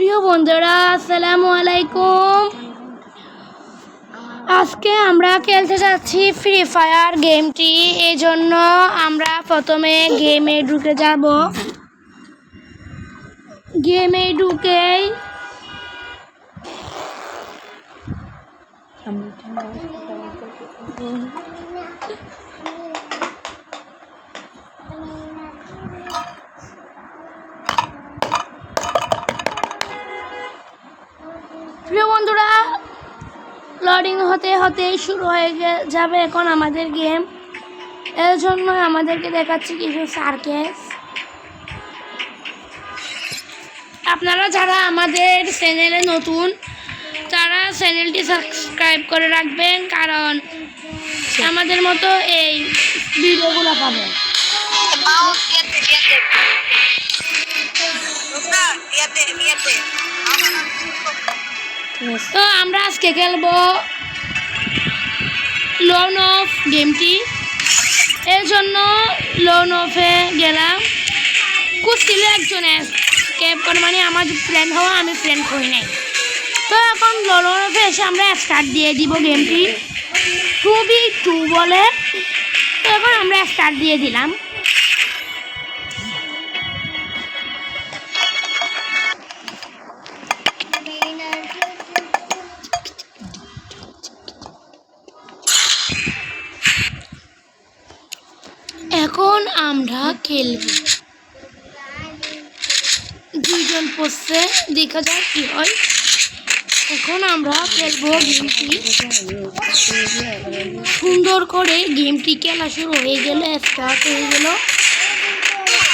প্রিয় বন্ধুরা, আসসালামু আলাইকুম। আজকে আমরা খেলতে যাচ্ছি ফ্রি ফায়ার গেমটি এই জন্য আমরা প্রথমে গেমে ঢুকে যাব। গেমে ঢুকেই প্রিয় লোডিং হতে হতে শুরু হয়ে যাবে এখন আমাদের গেম এর জন্য আমাদেরকে দেখাচ্ছি কিছু সার্কেস আপনারা যারা আমাদের চ্যানেলে নতুন, তারা চ্যানেলটি সাবস্ক্রাইব করে রাখবেন, কারণ আমাদের মতো এই ভিডিওগুলো পাবেন। তো আমরা আজকে খেলব লোন অফ গেমটি এর জন্য লোন অফে গেলাম। কুস্তিলে একজন ক্যাব করে মানে আমার ফ্রেন্ড হওয়া, আমি ফ্রেন্ড করি নাই। তো এখন লোন অফে এসে আমরা স্টার্ট দিয়ে দিব গেমটি টু বি টু বলে। তো এখন আমরা স্টার্ট দিয়ে দিলাম। খেলব। দুইজন পড়ছে দেখা যাক কি হয়। এখন আমরা খেলব গেমটি। সুন্দর করে গেমটি খেলা শুরু হয়ে গেল স্টার্ট হয়ে গেল।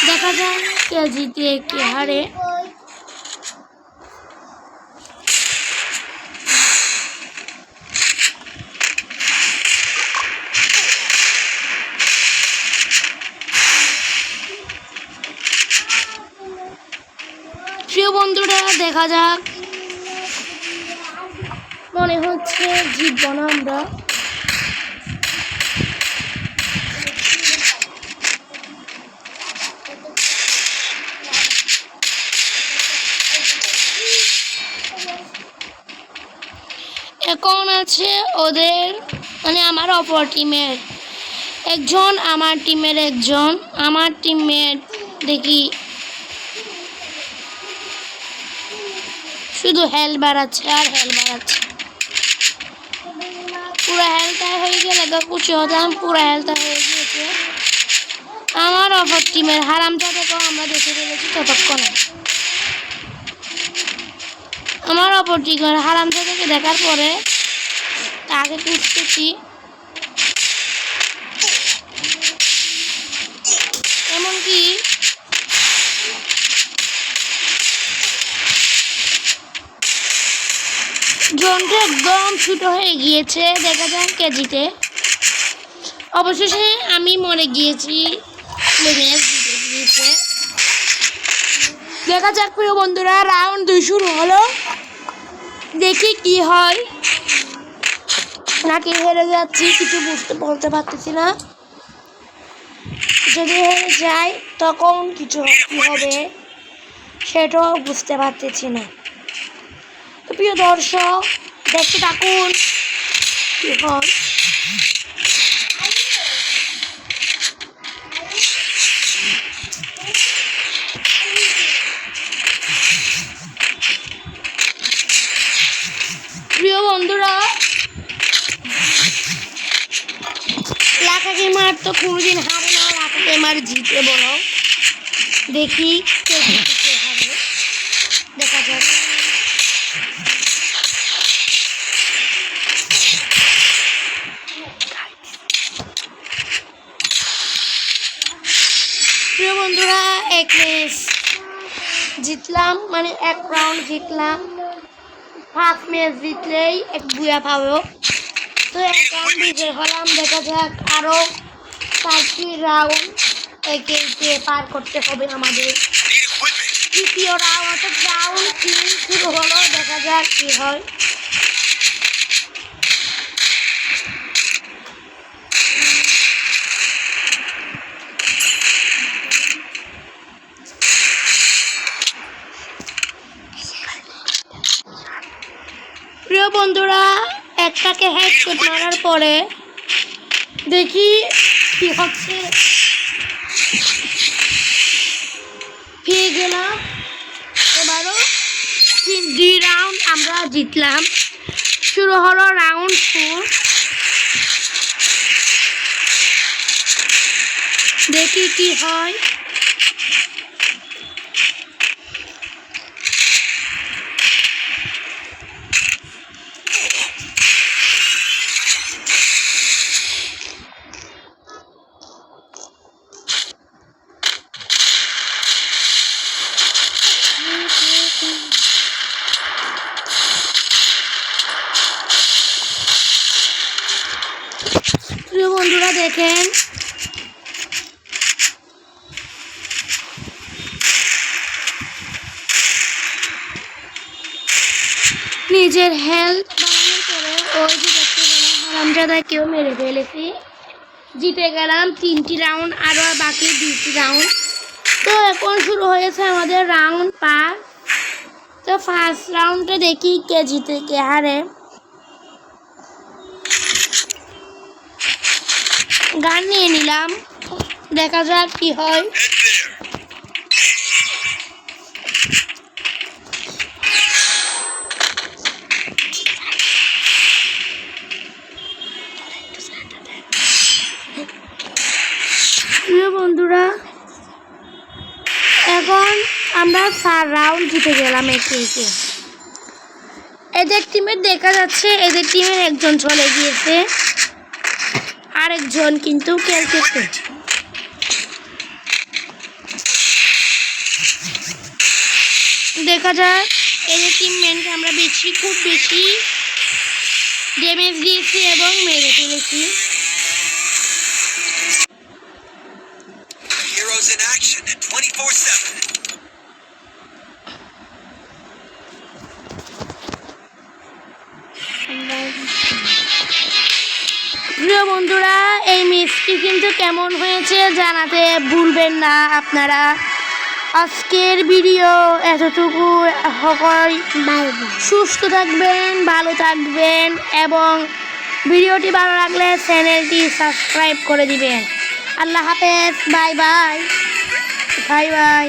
দেখা যায় কে জিতে, কে হারে। প্রিয় বন্ধুরা দেখা যাক। মনে হচ্ছে জিতব না আমরা। এখন আছে ওদের মানে আমার অপর টিমের একজন আমার টিমের একজন আমার টিমের দেখি। শুধু হেল বাড়াচ্ছে, আর হেল বাড়াচ্ছে। পুরো হেলটা হয়ে গেলে তো কুচি হতাম, পুরো হেলটা হয়ে গিয়েছে। আমার অপর টিমের হারামটা দেখো আমরা দেখে ফেলেছি, ততক্ষণে আমার অপর টিমের হারামটা থেকে দেখার পরে তাকে খুঁজতেছি। জনটা একদম ছোট হয়ে গিয়েছে, দেখা যাক কেজিতে। অবশেষে আমি মরে গিয়েছি গিয়েছে দেখা যাক প্রিয় বন্ধুরা রাউন্ড দুই শুরু হলো। দেখি কি হয়। নাকি হেরে যাচ্ছি, কিছু বুঝতে বলতে পারতেছি না। যদি হেরে যাই, তখন কিছু কি হবে, সেটাও বুঝতে পারতেছি না। প্রিয় দর্শক, দেখতে থাকুন। কি প্রিয় বন্ধুরা লাখা গেমার তো কোনোদিন হারে না লাখা গেমার জিতে বলো। দেখি কে দেখা যাক। বন্ধুরা, এক ম্যাচ জিতলাম মানে এক রাউন্ড জিতলাম। ফার্স্ট ম্যাচ জিতলেই এক বুয়া পাবো। তো এক রাউন্ড বিজয় হলাম, দেখা যাক আরও চারটি রাউন্ড একে একে পার করতে হবে আমাদের। তৃতীয় রাউন্ড অর্থাৎ রাউন্ড তিন শুরু হলো, দেখা যাক কী হয় প্রিয় বন্ধুরা একটাকে হেডশট মারার পরে দেখি কি হচ্ছে। পেয়ে গেলাম। এবারও দুই রাউন্ড আমরা জিতলাম। শুরু হলো রাউন্ড ফোর দেখি কি হয় প্রিয় বন্ধুরা, দেখেন। নিজের হেলথ বাড়ানোর পরে মেরে ফেলেছি। জিতে গেলাম তিনটি রাউন্ড আরও বাকি দুটি রাউন্ড তো এখন শুরু হয়েছে আমাদের রাউন্ড পাঁচ। তো ফার্স্ট রাউন্ডে দেখি কে জিতে, কে হারে। গান নিয়ে নিলাম। দেখা যাক কি হয়। প্রিয় বন্ধুরা, এখন আমরা চার রাউন্ড জিতে গেলাম একে একে এদের টিমের দেখা যাচ্ছে এদের টিমের একজন চলে গিয়েছে। আরেকজন কিন্তু খেলতেছে। দেখা যাক এদের টিমমেন্টকে আমরা বেশি খুব বেশি ড্যামেজ দিয়েছি এবং মেরে ফেলেছি। প্রিয় বন্ধুরা, এই মিষ্টি কিন্তু কেমন হয়েছে জানাতে ভুলবেন না আপনারা। আজকের ভিডিও এতটুকু সুস্থ থাকবেন, ভালো থাকবেন এবং ভিডিওটি ভালো লাগলে চ্যানেলটি সাবস্ক্রাইব করে দিবেন। আল্লাহ হাফেজ, বাই বাই। Bye bye.